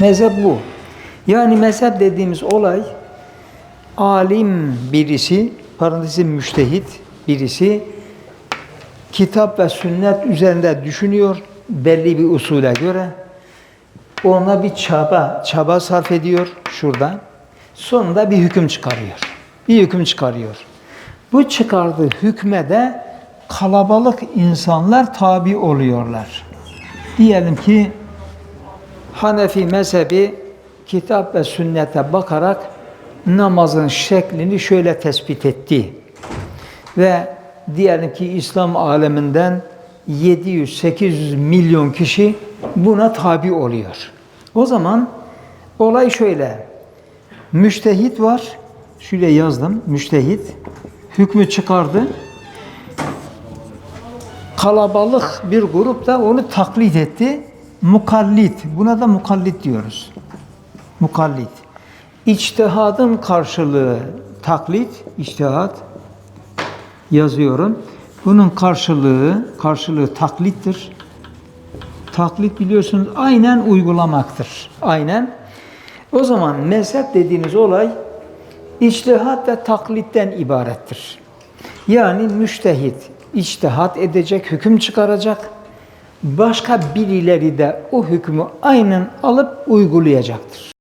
Mezhep bu. Yani mezhep dediğimiz olay alim birisi, parantezi müştehit birisi kitap ve sünnet üzerinde düşünüyor belli bir usule göre. Ona bir çaba, çaba sarf ediyor şurada. Sonunda bir hüküm çıkarıyor. Bir hüküm çıkarıyor. Bu çıkardığı hükme de kalabalık insanlar tabi oluyorlar. Diyelim ki Hanefi mezhebi kitap ve sünnete bakarak namazın şeklini şöyle tespit etti. Ve diyelim ki İslam aleminden 700-800 milyon kişi buna tabi oluyor. O zaman olay şöyle. Müştehit var. Şöyle yazdım. Müştehit. Hükmü çıkardı. Kalabalık bir grup da onu taklit etti. Mukallit. Buna da mukallit diyoruz. Mukallit. İçtihadın karşılığı taklit, içtihat yazıyorum. Bunun karşılığı, karşılığı taklittir. Taklit biliyorsunuz aynen uygulamaktır. Aynen. O zaman mezhep dediğiniz olay içtihat ve taklitten ibarettir. Yani müştehit içtihat edecek, hüküm çıkaracak. Başka birileri de o hükmü aynen alıp uygulayacaktır.